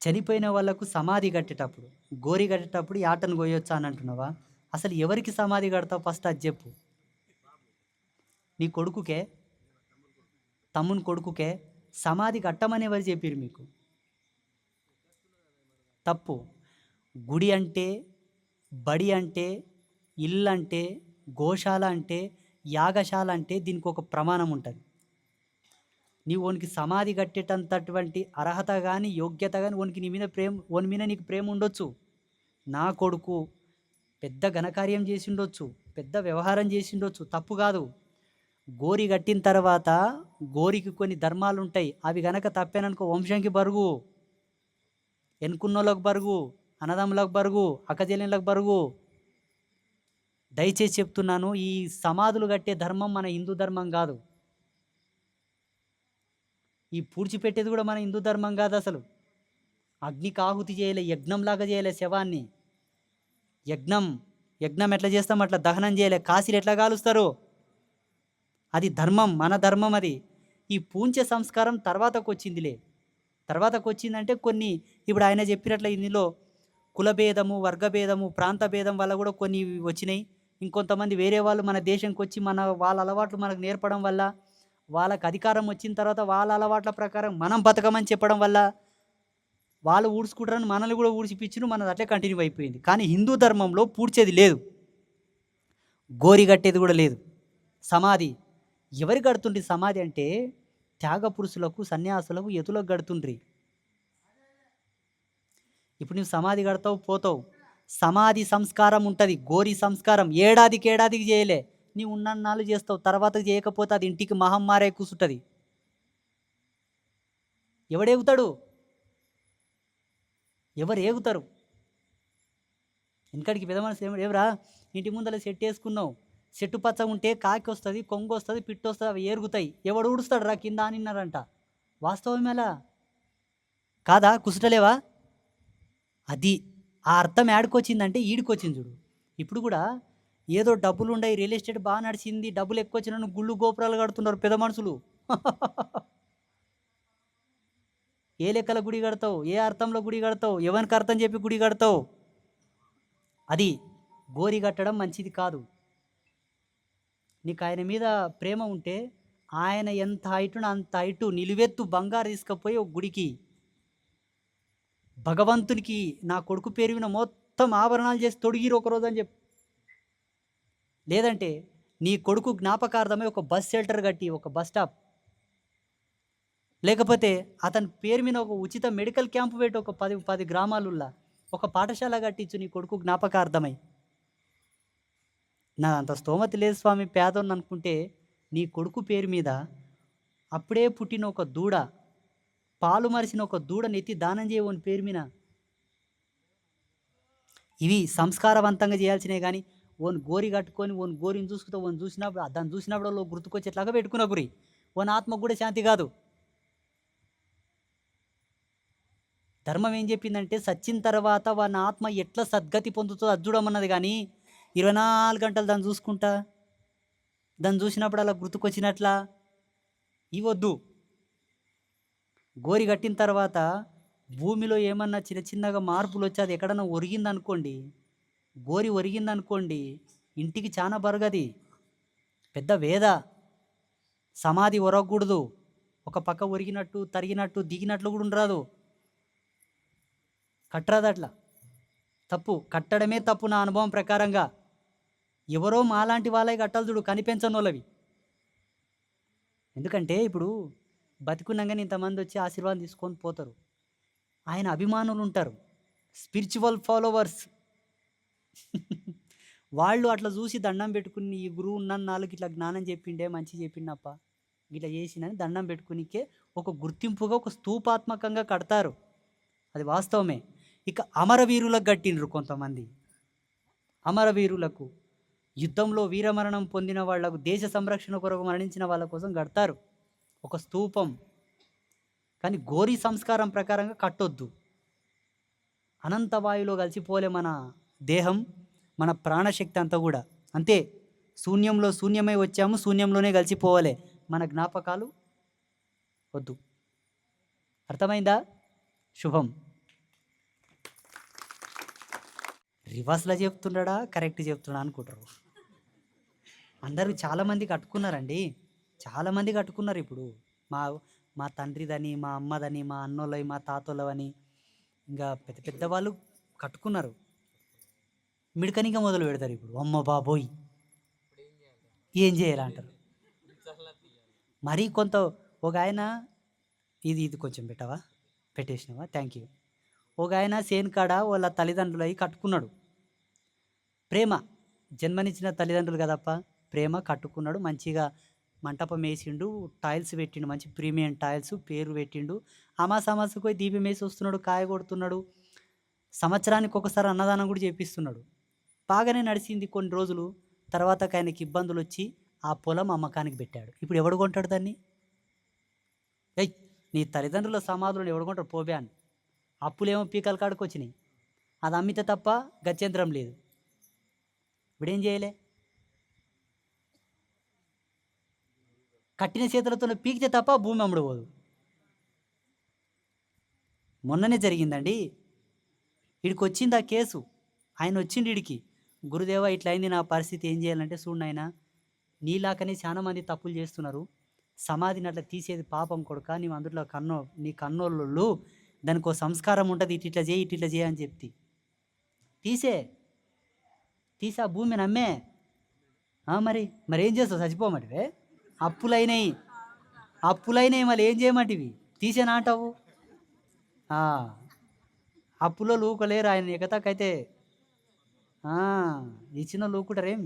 చనిపోయిన వాళ్ళకు సమాధి కట్టేటప్పుడు గోరి కట్టేటప్పుడు ఈ ఆటను కోయొచ్చా అని అంటున్నావా? అసలు ఎవరికి సమాధి కడతావు? ఫస్ట్ అది చెప్పు. నీ కొడుకుకే తమ్ముని కొడుకుకే సమాధి కట్టమని ఎవరు చెప్పారు మీకు? తప్పు. గుడి అంటే బడి అంటే ఇల్లు అంటే గోశాల అంటే యాగశాల అంటే దీనికి ఒక ప్రమాణం ఉంటుంది. నీ ఓనికి సమాధి కట్టేటంతటువంటి అర్హత కానీ యోగ్యత కానీ ఓనికి నీ మీద ప్రేమ ఓని మీద నీకు ప్రేమ ఉండొచ్చు. నా కొడుకు పెద్ద ఘనకార్యం చేసి ఉండొచ్చు పెద్ద వ్యవహారం చేసి ఉండొచ్చు తప్పు కాదు. గోరి కట్టిన తర్వాత గోరికి కొన్ని ధర్మాలు ఉంటాయి. అవి గనక తప్పేననుకో వంశంకి బరుగు ఎన్నుకున్నోళ్ళకి బరుగు అన్నదమ్ములకు బరుగు అక్కజెల్లెళ్ళకి బరుగు దయచేసి చెప్తున్నాను ఈ సమాధులు కట్టే ధర్మం మన హిందూ ధర్మం కాదు. ఈ పూడ్చిపెట్టేది కూడా మన హిందూ ధర్మం కాదు అసలు. అగ్నికి ఆహుతి చేయలే యజ్ఞంలాగా చేయలే శవాన్ని. యజ్ఞం యజ్ఞం ఎట్లా చేస్తాం? అట్లా దహనం చేయలే. కాశీలు ఎట్లా కాలుస్తారు? అది ధర్మం మన ధర్మం అది. ఈ పూంచ సంస్కారం తర్వాతకు వచ్చిందిలే తర్వాతకు వచ్చిందంటే కొన్ని ఇప్పుడు ఆయన చెప్పినట్లు ఇందులో కులభేదము వర్గభేదము ప్రాంత భేదం వల్ల కూడా కొన్ని వచ్చినాయి. ఇంకొంతమంది వేరే వాళ్ళు మన దేశంకి వచ్చి మన వాళ్ళ అలవాట్లు మనకు నేర్పడం వల్ల వాళ్ళకి అధికారం వచ్చిన తర్వాత వాళ్ళ అలవాట్ల ప్రకారం మనం బతకమని చెప్పడం వల్ల వాళ్ళు ఊడ్చుకుంటారని మనల్ని కూడా ఊడ్చిపించిన మనది అట్లే కంటిన్యూ అయిపోయింది. కానీ హిందూ ధర్మంలో పూడ్చేది లేదు. గోరి కట్టేది కూడా లేదు. సమాధి. ఎవరు కడుతుండ్రి సమాధి అంటే త్యాగ పురుషులకు సన్యాసులకు ఎతులకు కడుతుండ్రి. ఇప్పుడు నువ్వు సమాధి కడతావు పోతావు. సమాధి సంస్కారం ఉంటుంది. గోరి సంస్కారం. ఏడాదికి ఏడాదికి చేయలే. నీవు ఉన్నన్నాళ్ళు చేస్తావు తర్వాత చేయకపోతే అది ఇంటికి మహమ్మారే కూసుంటుంది. ఎవడేగుతాడు? ఎవరు ఏగుతారు వెనకడికి పెద్ద మనసు ఇంటి ముందర సెట్ వేసుకున్నావు చెట్టు పచ్చ ఉంటే కాకి వస్తుంది కొంగు వస్తుంది పిట్టు వస్తుంది అవి ఏరుగుతాయి. ఎవడు ఊడుస్తాడు రా కింద అనిన్నారంట వాస్తవం ఎలా కాదా? కుసుటలేవా? అది ఆ అర్థం ఏడుకొచ్చిందంటే ఈడికొచ్చింది చూడు. ఇప్పుడు కూడా ఏదో డబ్బులు ఉన్నాయి రియల్ ఎస్టేట్ బాగా నడిచింది డబ్బులు ఎక్కువ వచ్చిన గుళ్ళు గోపురాలు కడుతున్నారు పెద్ద మనుషులు. ఏ లెక్కల గుడి కడతావు? ఏ అర్థంలో గుడి కడతావు? ఎవరికి అర్థం చెప్పి గుడి కడతావు? అది గోరి కట్టడం మంచిది కాదు. నీకు ఆయన మీద ప్రేమ ఉంటే ఆయన ఎంత హైటున అంత హైటు నిలువెత్తు బంగారు తీసుకుపోయి ఒక గుడికి భగవంతునికి నా కొడుకు పేరున మొత్తం ఆభరణాలు చేసి తొడిగిరు ఒకరోజు అని చెప్పు. లేదంటే నీ కొడుకు జ్ఞాపకార్థమై ఒక బస్ షెల్టర్ కట్టి ఒక బస్ స్టాప్. లేకపోతే అతని పేరు మీద ఒక ఉచిత మెడికల్ క్యాంపు పెట్టి ఒక పది పది గ్రామాలుల్లా ఒక పాఠశాల కట్టించు నీ కొడుకు జ్ఞాపకార్థమై. నా అంత స్తోమత లేదు స్వామి పేదోన్ని అనుకుంటే నీ కొడుకు పేరు మీద అప్పుడే పుట్టిన ఒక దూడ పాలు మరిసిన ఒక దూడ నెత్తి దానం చేయవని పేరు మీద. ఇవి సంస్కారవంతంగా చేయాల్సినవి కానీ ఓన్ గోరి కట్టుకొని ఓన్ గోరిని చూసుకుంటే ఓన్ చూసినప్పుడు దాన్ని చూసినప్పుడు వాళ్ళు గుర్తుకొచ్చేట్లాగా పెట్టుకున్న గురి. ఓన్ ఆత్మకు కూడా శాంతి కాదు. ధర్మం ఏం చెప్పిందంటే సచ్చిన తర్వాత వాని ఆత్మ ఎట్లా సద్గతి పొందుతుందో అది చూడమన్నది కానీ ఇరవై నాలుగు గంటలు దాన్ని చూసుకుంటా దాన్ని చూసినప్పుడు అలా గుర్తుకొచ్చినట్లా ఇవ్వద్దు గోరి కట్టిన తర్వాత భూమిలో ఏమన్నా చిన్న చిన్నగా మార్పులు వచ్చి అది ఎక్కడన్నా ఒరిగిందనుకోండి గోరి ఒరిగిందనుకోండి ఇంటికి చాలా బరగది. పెద్ద వేద. సమాధి ఒరగకూడదు. ఒక పక్క ఒరిగినట్టు తరిగినట్టు దిగినట్లు కూడా ఉండరాదు. కట్టరాదు అట్లా. తప్పు. కట్టడమే తప్పు నా అనుభవం ప్రకారంగా. ఎవరో మాలాంటి వాళ్ళే కట్టాలి చూడు కనిపించనోళ్ళవి. ఎందుకంటే ఇప్పుడు బతికున్నాగానే ఇంతమంది వచ్చి ఆశీర్వాదం తీసుకొని పోతారు. ఆయన అభిమానులు ఉంటారు. Spiritual followers. వాళ్ళు అట్లా చూసి దండం పెట్టుకుని ఈ గురువు ఉన్న నాలుగు ఇట్లా జ్ఞానం చెప్పిండే మంచి చెప్పిండప్ప. ఇట్లా చేసిందని దండం పెట్టుకునికే ఒక గుర్తింపుగా ఒక స్తూపాత్మకంగా కడతారు. అది వాస్తవమే. ఇక అమరవీరులకు కట్టిండ్రు కొంతమంది. అమరవీరులకు యుద్ధంలో వీరమరణం పొందిన వాళ్ళకు దేశ సంరక్షణ కొరకు మరణించిన వాళ్ళ కోసం కడతారు. ఒక స్తూపం కానీ గోరి సంస్కారం ప్రకారంగా కట్టొద్దు. అనంతవాయులో కలిసిపోలే మన దేహం మన ప్రాణశక్తి అంతా కూడా. అంతే శూన్యంలో శూన్యమై వచ్చాము శూన్యంలోనే కలిసిపోవాలి. మన జ్ఞాపకాలు వద్దు. అర్థమైందా? శుభం. రివర్స్లో చెప్తున్నాడా కరెక్ట్ చెప్తున్నా అనుకుంటారు. అందరూ చాలామంది కట్టుకున్నారండి. చాలామంది కట్టుకున్నారు ఇప్పుడు. మా మా తండ్రిదని మా అమ్మదని మా అన్నోళ్ళవి మా తాతోళ్ళవని. ఇంకా పెద్ద పెద్ద వాళ్ళు కట్టుకున్నారు. మిడికనిగా మొదలు పెడతారు ఇప్పుడు. అమ్మ బాబోయ్. ఏం చేయాలంటారు మరీ కొంత ఒక ఆయన ఇది ఇది కొంచెం పెట్టవా? పెట్టేసినావా? థ్యాంక్ యూ ఒక ఆయన సేన్ కాడ వాళ్ళ తల్లిదండ్రులు అయి కట్టుకున్నాడు. ప్రేమ. జన్మనిచ్చిన తల్లిదండ్రులు కదప్ప? ప్రేమ కట్టుకున్నాడు. మంచిగా మంటపం వేసిండు టైల్స్ పెట్టిండు మంచి ప్రీమియం టైల్స్ పేరు పెట్టిండు. అమాస అమాసకు పోయి దీపం వేసి వస్తున్నాడు కాయ కొడుతున్నాడు. సంవత్సరానికి ఒకసారి అన్నదానం కూడా చేపిస్తున్నాడు. బాగానే నడిచింది కొన్ని రోజులు తర్వాత ఆయనకి ఇబ్బందులు వచ్చి ఆ పొలం అమ్మకానికి పెట్టాడు. ఇప్పుడు ఎవడు కొంటాడు దాన్ని? ఏయ్ నీ తల్లిదండ్రుల సమాధులను ఎవడు కొంటాడు? పోబే అని అప్పులేమో పీకల కాడికి వచ్చినాయి అది అమ్మితే తప్ప గత్యంతరం లేదు. ఇప్పుడేం చేయలే? కట్టిన చేతులతో పీకితే తప్ప భూమి అమ్ముడు పోదు మొన్ననే జరిగిందండి. వీడికి వచ్చింది ఆ కేసు. ఆయన వచ్చిండు వీడికి గురుదేవ ఇట్లా అయింది నా పరిస్థితి ఏం చేయాలంటే చూడనైనా నీలాకనే చాలా మంది తప్పులు చేస్తున్నారు. సమాధిని అట్లా తీసేది పాపం కొడుక నీ అందులో కన్నో నీ కన్నోళ్ళు దానికి ఒక సంస్కారం ఉంటుంది ఇటు ఇట్లా చేయి ఇటు ఇట్లా చేయి అని చెప్తి తీసే. తీసే ఆ భూమిని అమ్మే. మరి మరి ఏం చేస్తావు? చచ్చిపోమంటివే? అప్పులైనవి అప్పులైనవి మళ్ళీ ఏం చేయమంటివి? తీసేనా అంటావు? అప్పులో లూకలేరు ఆయన ఎగతాకైతే ఇచ్చిన లోకుడరేం